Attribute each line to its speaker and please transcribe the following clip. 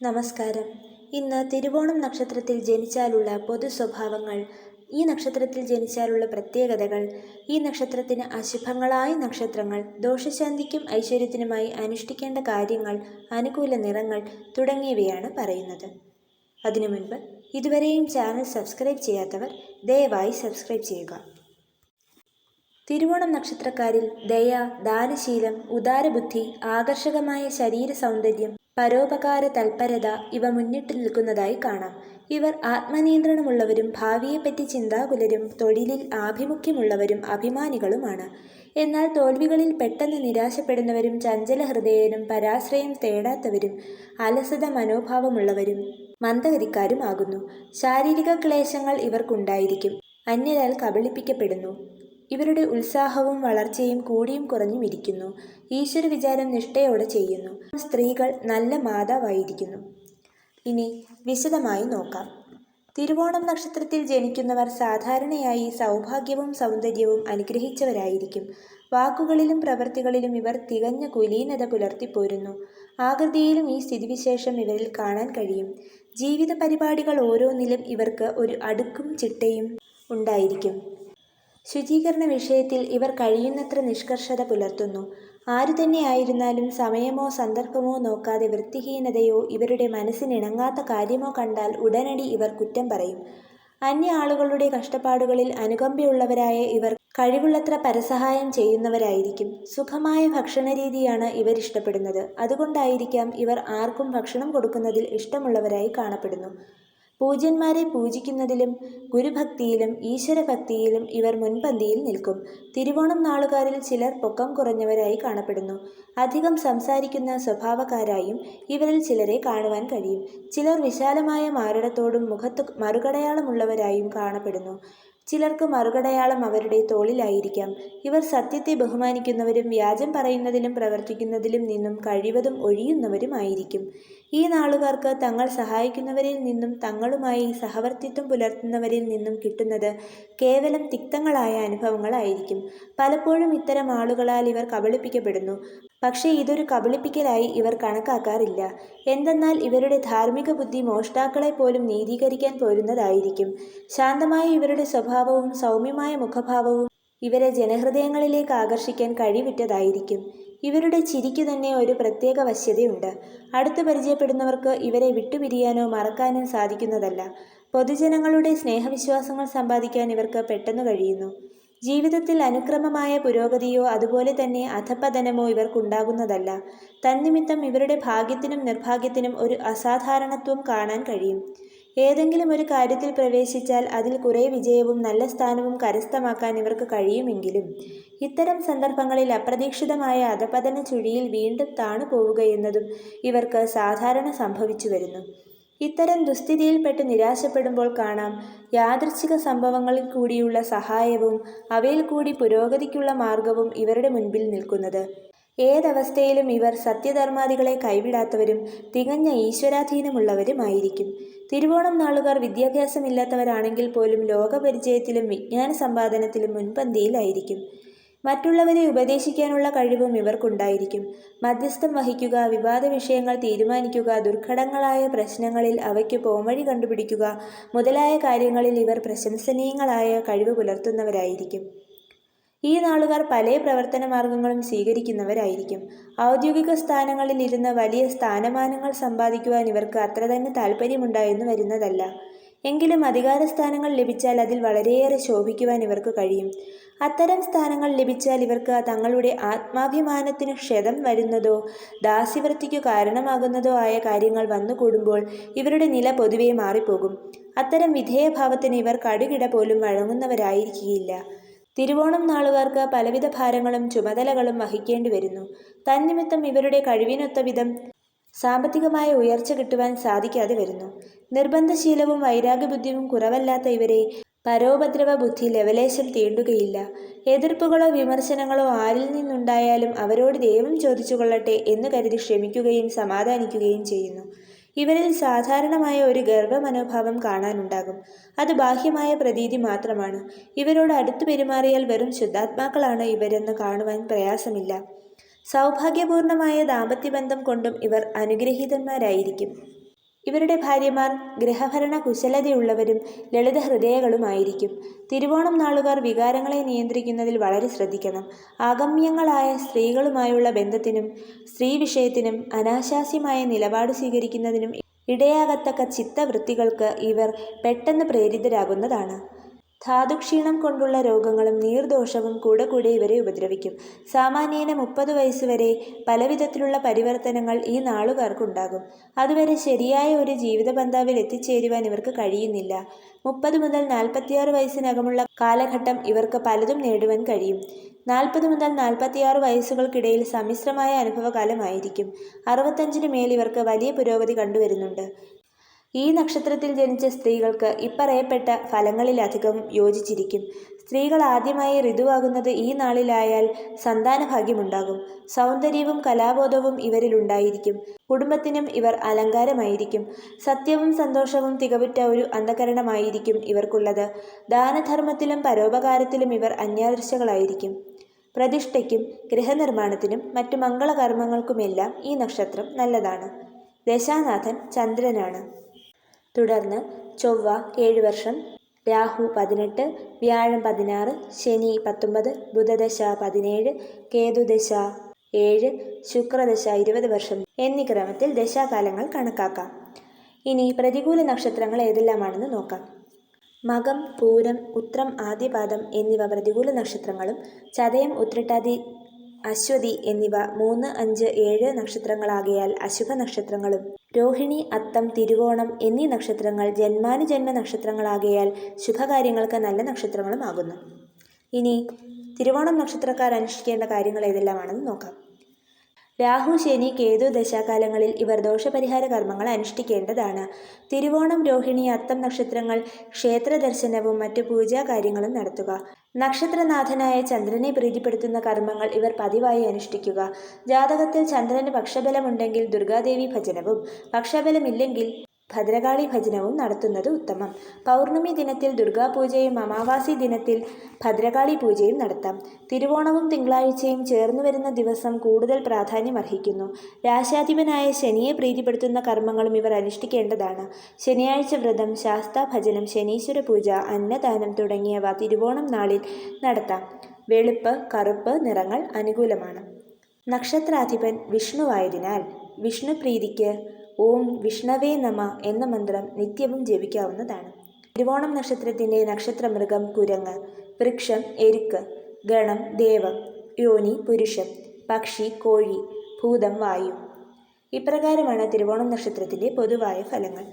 Speaker 1: നമസ്കാരം. ഇന്ന് തിരുവോണം നക്ഷത്രത്തിൽ ജനിച്ചാലുള്ള പൊതു സ്വഭാവങ്ങൾ ഈ നക്ഷത്രത്തിൽ ജനിച്ചാലുള്ള പ്രത്യേകതകൾ ഈ നക്ഷത്രത്തിന് അശുഭങ്ങളായ നക്ഷത്രങ്ങൾ ദോഷശാന്തിക്കും ഐശ്വര്യത്തിനുമായി അനുഷ്ഠിക്കേണ്ട കാര്യങ്ങൾ അനുകൂല നിറങ്ങൾ തുടങ്ങിയവയാണ് പറയുന്നത്. അതിനു മുൻപ് ഇതുവരെയും ചാനൽ സബ്സ്ക്രൈബ് ചെയ്യാത്തവർ ദയവായി സബ്സ്ക്രൈബ് ചെയ്യുക. തിരുവോണം നക്ഷത്രക്കാരിൽ ദയ ദാനശീലം ഉദാരബുദ്ധി ആകർഷകമായ ശരീര സൗന്ദര്യം പരോപകാര തൽപരത ഇവ മുന്നിട്ട് നിൽക്കുന്നതായി കാണാം. ഇവർ ആത്മനിയന്ത്രണമുള്ളവരും ഭാവിയെപ്പറ്റി ചിന്താകുലരും തൊഴിലിൽ ആഭിമുഖ്യമുള്ളവരും അഭിമാനികളുമാണ്. എന്നാൽ തോൽവികളിൽ പെട്ടെന്ന് നിരാശപ്പെടുന്നവരും ചഞ്ചല ഹൃദയനും പരാശ്രയം തേടാത്തവരും അലസത മനോഭാവമുള്ളവരും മന്ദഗതിക്കാരുമാകുന്നു. ശാരീരിക ക്ലേശങ്ങൾ ഇവർക്കുണ്ടായിരിക്കും. അന്യരാൽ കബളിപ്പിക്കപ്പെടുന്നു. ഇവരുടെ ഉത്സാഹവും വളർച്ചയും കൂടിയും കുറഞ്ഞും ഇരിക്കുന്നു. ഈശ്വര വിചാരം നിഷ്ഠയോടെ ചെയ്യുന്നു. സ്ത്രീകൾ നല്ല മാതാവായിരിക്കുന്നു. ഇനി വിശദമായി നോക്കാം. തിരുവോണം നക്ഷത്രത്തിൽ ജനിക്കുന്നവർ സാധാരണയായി സൗഭാഗ്യവും സൗന്ദര്യവും അനുഗ്രഹിച്ചവരായിരിക്കും. വാക്കുകളിലും പ്രവൃത്തികളിലും ഇവർ തികഞ്ഞ കുലീനത പുലർത്തിപ്പോരുന്നു. ആകൃതിയിലും ഈ സ്ഥിതിവിശേഷം ഇവരിൽ കാണാൻ കഴിയും. ജീവിത പരിപാടികൾ ഓരോന്നിലും ഇവർക്ക് ഒരു അടുക്കും ചിട്ടയും ഉണ്ടായിരിക്കും. ശുചീകരണ വിഷയത്തിൽ ഇവർ കഴിയുന്നത്ര നിഷ്കർഷത പുലർത്തുന്നു. ആരു തന്നെയായിരുന്നാലും സമയമോ സന്ദർഭമോ നോക്കാതെ വൃത്തിഹീനതയോ ഇവരുടെ മനസ്സിനിണങ്ങാത്ത കാര്യമോ കണ്ടാൽ ഉടനടി ഇവർ കുറ്റം പറയും. അന്യ ആളുകളുടെ കഷ്ടപ്പാടുകളിൽ അനുകമ്പയുള്ളവരായ ഇവർ കഴിവുള്ളത്ര പരസഹായം ചെയ്യുന്നവരായിരിക്കും. സുഖമായ ഭക്ഷണരീതിയാണ് ഇവർ ഇഷ്ടപ്പെടുന്നത്. അതുകൊണ്ടായിരിക്കാം ഇവർ ആർക്കും ഭക്ഷണം കൊടുക്കുന്നതിൽ ഇഷ്ടമുള്ളവരായി കാണപ്പെടുന്നു. പൂജ്യന്മാരെ പൂജിക്കുന്നതിലും ഗുരുഭക്തിയിലും ഈശ്വരഭക്തിയിലും ഇവർ മുൻപന്തിയിൽ നിൽക്കും. തിരുവോണം നാളുകാരിൽ ചിലർ പൊക്കം കുറഞ്ഞവരായി കാണപ്പെടുന്നു. അധികം സംസാരിക്കുന്ന സ്വഭാവക്കാരായും ഇവരിൽ ചിലരെ കാണുവാൻ കഴിയും. ചിലർ വിശാലമായ മാരടത്തോടും മുഖത്ത് മറുകടയാളമുള്ളവരായും കാണപ്പെടുന്നു. ചിലർക്ക് മറുകടയാളം അവരുടെ തോളിലായിരിക്കാം. ഇവർ സത്യത്തെ ബഹുമാനിക്കുന്നവരും വ്യാജം പറയുന്നതിലും പ്രവർത്തിക്കുന്നതിലും നിന്നും കഴിവതും ഒഴിയുന്നവരുമായിരിക്കും. ഈ നാളുകാർക്ക് തങ്ങൾ സഹായിക്കുന്നവരിൽ നിന്നും തങ്ങളുമായി സഹവർത്തിത്വം പുലർത്തുന്നവരിൽ നിന്നും കിട്ടുന്നത് കേവലം തിക്തങ്ങളായ അനുഭവങ്ങളായിരിക്കും. പലപ്പോഴും ഇത്തരം ആളുകളാൽ ഇവർ കബളിപ്പിക്കപ്പെടുന്നു. പക്ഷേ ഇതൊരു കബളിപ്പിക്കലായി ഇവർ കണക്കാക്കാറില്ല. എന്തെന്നാൽ ഇവരുടെ ധാർമ്മിക ബുദ്ധി മോഷ്ടാക്കളെ പോലും നീതീകരിക്കാൻ പോരുന്നതായിരിക്കും. ശാന്തമായ ഇവരുടെ സ്വഭാവവും സൗമ്യമായ മുഖഭാവവും ഇവരെ ജനഹൃദയങ്ങളിലേക്ക് ആകർഷിക്കാൻ കഴിവിറ്റതായിരിക്കും ഇവരുടെ ചിരിക്കു തന്നെ ഒരു പ്രത്യേക വശ്യതയുണ്ട്. അടുത്ത് പരിചയപ്പെടുന്നവർക്ക് ഇവരെ വിട്ടുപിരിയാനോ മറക്കാനോ സാധിക്കുന്നതല്ല. പൊതുജനങ്ങളുടെ സ്നേഹവിശ്വാസങ്ങൾ സമ്പാദിക്കാൻ ഇവർക്ക് പെട്ടെന്ന് കഴിയുന്നു. ജീവിതത്തിൽ അനുക്രമമായ പുരോഗതിയോ അതുപോലെ തന്നെ അധപതനമോ ഇവർക്കുണ്ടാകുന്നതല്ല. തന്നിമിത്തം ഇവരുടെ ഭാഗ്യത്തിനും നിർഭാഗ്യത്തിനും ഒരു അസാധാരണത്വം കാണാൻ കഴിയും. ഏതെങ്കിലും ഒരു കാര്യത്തിൽ പ്രവേശിച്ചാൽ അതിൽ കുറേ വിജയവും നല്ല സ്ഥാനവും കരസ്ഥമാക്കാൻ ഇവർക്ക് കഴിയുമെങ്കിലും ഇത്തരം സന്ദർഭങ്ങളിൽ അപ്രതീക്ഷിതമായ അധപതന ചുഴിയിൽ വീണ്ടും താണു പോവുകയെന്നതും ഇവർക്ക് സാധാരണ സംഭവിച്ചു വരുന്നു. ഇത്തരം ദുസ്ഥിതിയിൽപ്പെട്ട് നിരാശപ്പെടുമ്പോൾ കാണാം. യാദൃച്ഛിക സംഭവങ്ങളിൽ കൂടിയുള്ള സഹായവും അവയിൽ കൂടി പുരോഗതിക്കുള്ള മാർഗവും ഇവരുടെ മുൻപിൽ നിൽക്കുന്നത്. ഏതവസ്ഥയിലും ഇവർ സത്യധർമാദികളെ കൈവിടാത്തവരും തികഞ്ഞ ഈശ്വരാധീനമുള്ളവരുമായിരിക്കും. തിരുവോണം നാളുകാർ വിദ്യാഭ്യാസമില്ലാത്തവരാണെങ്കിൽ പോലും ലോകപരിചയത്തിലും വിജ്ഞാന സമ്പാദനത്തിലും മുൻപന്തിയിലായിരിക്കും. മറ്റുള്ളവരെ ഉപദേശിക്കാനുള്ള കഴിവും ഇവർക്കുണ്ടായിരിക്കും. മധ്യസ്ഥം വഹിക്കുക വിവാദ വിഷയങ്ങൾ തീരുമാനിക്കുക ദുർഘടങ്ങളായ പ്രശ്നങ്ങളിൽ അവയ്ക്ക് പോംവഴി കണ്ടുപിടിക്കുക മുതലായ കാര്യങ്ങളിൽ ഇവർ പ്രശംസനീയങ്ങളായ കഴിവ് പുലർത്തുന്നവരായിരിക്കും. ഈ നാളുകാർ പല പ്രവർത്തന മാർഗങ്ങളും സ്വീകരിക്കുന്നവരായിരിക്കും. ഔദ്യോഗിക സ്ഥാനങ്ങളിൽ ഇരുന്ന് വലിയ സ്ഥാനമാനങ്ങൾ സമ്പാദിക്കുവാൻ ഇവർക്ക് അത്ര തന്നെ താല്പര്യമുണ്ടായെന്ന് വരുന്നതല്ല. എങ്കിലും അധികാര സ്ഥാനങ്ങൾ ലഭിച്ചാൽ അതിൽ വളരെയേറെ ശോഭിക്കുവാൻ ഇവർക്ക് കഴിയും. അത്തരം സ്ഥാനങ്ങൾ ലഭിച്ചാൽ ഇവർക്ക് തങ്ങളുടെ ആത്മാഭിമാനത്തിന് ക്ഷതം വരുന്നതോ ദാസ്യവൃത്തിക്കു കാരണമാകുന്നതോ ആയ കാര്യങ്ങൾ വന്നുകൂടുമ്പോൾ ഇവരുടെ നില പൊതുവെ മാറിപ്പോകും. അത്തരം വിധേയഭാവത്തിന് ഇവർ കടുകിട പോലും വഴങ്ങുന്നവരായിരിക്കുകയില്ല. തിരുവോണം നാളുകാർക്ക് പലവിധ ഭാരങ്ങളും ചുമതലകളും വഹിക്കേണ്ടി വരുന്നു. തന്നിമിത്തം ഇവരുടെ കഴിവിനൊത്ത വിധം സാമ്പത്തികമായ ഉയർച്ച കിട്ടുവാൻ സാധിക്കാതെ വരുന്നു. നിർബന്ധശീലവും വൈരാഗ്യബുദ്ധിയും കുറവല്ലാത്ത ഇവരെ പരോപദ്രവ ബുദ്ധി ലവലേശം തീണ്ടുകയില്ല. എതിർപ്പുകളോ വിമർശനങ്ങളോ ആരിൽ നിന്നുണ്ടായാലും അവരോട് ദൈവം ചോദിച്ചു കൊള്ളട്ടെ എന്ന് കരുതി ക്ഷമിക്കുകയും സമാധാനിക്കുകയും ചെയ്യുന്നു. ഇവരിൽ സാധാരണമായ ഒരു ഗർഭമനോഭാവം കാണാനുണ്ടാകും. അത് ബാഹ്യമായ പ്രതീതി മാത്രമാണ്. ഇവരോട് അടുത്തു പെരുമാറിയാൽ വെറും ശുദ്ധാത്മാക്കളാണ് ഇവരെന്ന് കാണുവാൻ പ്രയാസമില്ല. സൗഭാഗ്യപൂർണമായ ദാമ്പത്യബന്ധം കൊണ്ടും ഇവർ അനുഗ്രഹീതന്മാരായിരിക്കും. ഇവരുടെ ഭാര്യമാർ ഗ്രഹഭരണ കുശലതയുള്ളവരും ലളിത ഹൃദയകളുമായിരിക്കും തിരുവോണം നാളുകാർ വികാരങ്ങളെ നിയന്ത്രിക്കുന്നതിൽ വളരെ ശ്രദ്ധിക്കണം. ആഗമ്യങ്ങളായ സ്ത്രീകളുമായുള്ള ബന്ധത്തിനും സ്ത്രീ വിഷയത്തിനും അനാശാസ്യമായ നിലപാട് സ്വീകരിക്കുന്നതിനും ഇടയാകത്തക്ക ചിത്തവൃത്തികൾക്ക് ഇവർ പെട്ടെന്ന് പ്രേരിതരാകുന്നതാണ്. ധാതുക്ഷീണം കൊണ്ടുള്ള രോഗങ്ങളും നീർദോഷവും കൂടെ കൂടെ ഇവരെ ഉപദ്രവിക്കും. സാമാന്യേന മുപ്പത് വയസ്സുവരെ പലവിധത്തിലുള്ള പരിവർത്തനങ്ങൾ ഈ നാളുകാർക്കുണ്ടാകും. അതുവരെ ശരിയായ ഒരു ജീവിത ബന്ധാവിൽ എത്തിച്ചേരുവാൻ ഇവർക്ക് കഴിയുന്നില്ല. മുപ്പത് മുതൽ നാൽപ്പത്തിയാറ് വയസ്സിനകമുള്ള കാലഘട്ടം ഇവർക്ക് പലതും നേടുവാൻ കഴിയും. നാൽപ്പത് മുതൽ നാൽപ്പത്തിയാറ് വയസ്സുകൾക്കിടയിൽ സമ്മിശ്രമായ അനുഭവകാലമായിരിക്കും. അറുപത്തഞ്ചിന് മേൽ ഇവർക്ക് വലിയ പുരോഗതി കണ്ടുവരുന്നുണ്ട്. ഈ നക്ഷത്രത്തിൽ ജനിച്ച സ്ത്രീകൾക്ക് ഇപ്പറയപ്പെട്ട ഫലങ്ങളിലധികം യോജിച്ചിരിക്കും. സ്ത്രീകൾ ആദ്യമായി ഋതുവാകുന്നത് ഈ നാളിലായാൽ സന്താനഭാഗ്യമുണ്ടാകും. സൗന്ദര്യവും കലാബോധവും ഇവരിലുണ്ടായിരിക്കും കുടുംബത്തിനും ഇവർ അലങ്കാരമായിരിക്കും. സത്യവും സന്തോഷവും തികവുറ്റ ഒരു അന്ധകരണമായിരിക്കും ഇവർക്കുള്ളത്. ദാനധർമ്മത്തിലും പരോപകാരത്തിലും ഇവർ അന്യാദർശകളായിരിക്കും പ്രതിഷ്ഠയ്ക്കും ഗൃഹനിർമ്മാണത്തിനും മറ്റു മംഗളകർമ്മങ്ങൾക്കുമെല്ലാം ഈ നക്ഷത്രം നല്ലതാണ്. ദശാനാഥൻ ചന്ദ്രനാണ്. തുടർന്ന് ചൊവ്വ ഏഴ് വർഷം രാഹു പതിനെട്ട് വ്യാഴം പതിനാറ് ശനി പത്തൊമ്പത് ബുധദശ പതിനേഴ് കേതുദശ ഏഴ് ശുക്രദശ ഇരുപത് വർഷം എന്നീ ക്രമത്തിൽ ദശാകാലങ്ങൾ കണക്കാക്കാം. ഇനി പ്രതികൂല നക്ഷത്രങ്ങൾ ഏതെല്ലാമാണെന്ന് നോക്കാം. മകം പൂരം ഉത്രം ആദ്യപാദം എന്നിവ പ്രതികൂല നക്ഷത്രങ്ങളും ചതയം ഉത്രട്ടാതി അശ്വതി എന്നിവ മൂന്ന് അഞ്ച് ഏഴ് നക്ഷത്രങ്ങളാകയാൽ അശുഭ നക്ഷത്രങ്ങളും രോഹിണി അത്തം തിരുവോണം എന്നീ നക്ഷത്രങ്ങൾ ജന്മാനുജന്മ നക്ഷത്രങ്ങളാകയാൽ ശുഭകാര്യങ്ങൾക്ക് നല്ല നക്ഷത്രങ്ങളും ആകുന്നു. ഇനി തിരുവോണം നക്ഷത്രക്കാർ അനുഷ്ഠിക്കേണ്ട കാര്യങ്ങൾ ഏതെല്ലാമാണെന്ന് നോക്കാം. രാഹു ശനി കേതു ദശാകാലങ്ങളിൽ ഇവർ ദോഷപരിഹാര കർമ്മങ്ങൾ അനുഷ്ഠിക്കേണ്ടതാണ്. തിരുവോണം രോഹിണി അത്തം നക്ഷത്രങ്ങൾ ക്ഷേത്ര ദർശനവും മറ്റു പൂജാകാര്യങ്ങളും നടത്തുക. നക്ഷത്രനാഥനായ ചന്ദ്രനെ പ്രീതിപ്പെടുത്തുന്ന കർമ്മങ്ങൾ ഇവർ പതിവായി അനുഷ്ഠിക്കുക. ജാതകത്തിൽ ചന്ദ്രന് പക്ഷബലമുണ്ടെങ്കിൽ ദുർഗാദേവി ഭജനവും. പക്ഷബലമില്ലെങ്കിൽ ഭദ്രകാളി ഭജനവും നടത്തുന്നത് ഉത്തമം. പൗർണമി ദിനത്തിൽ ദുർഗാപൂജയും അമാവാസി ദിനത്തിൽ ഭദ്രകാളി പൂജയും നടത്താം. തിരുവോണവും തിങ്കളാഴ്ചയും ചേർന്നു വരുന്ന ദിവസം കൂടുതൽ പ്രാധാന്യം അർഹിക്കുന്നു. രാശാധിപനായ ശനിയെ പ്രീതിപ്പെടുത്തുന്ന കർമ്മങ്ങളും ഇവർ അനുഷ്ഠിക്കേണ്ടതാണ്. ശനിയാഴ്ച വ്രതം ശാസ്താ ഭജനം ശനീശ്വര പൂജ അന്നദാനം തുടങ്ങിയവ തിരുവോണം നാളിൽ നടത്താം. വെളുപ്പ് കറുപ്പ് നിറങ്ങൾ അനുകൂലമാണ്. നക്ഷത്രാധിപൻ വിഷ്ണുവായതിനാൽ വിഷ്ണുപ്രീതിക്ക് ഓം വിഷ്ണവേ നമ എന്ന മന്ത്രം നിത്യവും ജപിക്കാവുന്നതാണ്. തിരുവോണം നക്ഷത്രത്തിന്റെ നക്ഷത്രമൃഗം കുരങ്ങ് വൃക്ഷം എരുക്ക് ഗണം ദേവം യോനി പുരുഷം പക്ഷി കോഴി ഭൂതം വായു. ഇപ്രകാരമാണ് തിരുവോണം നക്ഷത്രത്തിന്റെ പൊതുവായ ഫലങ്ങൾ.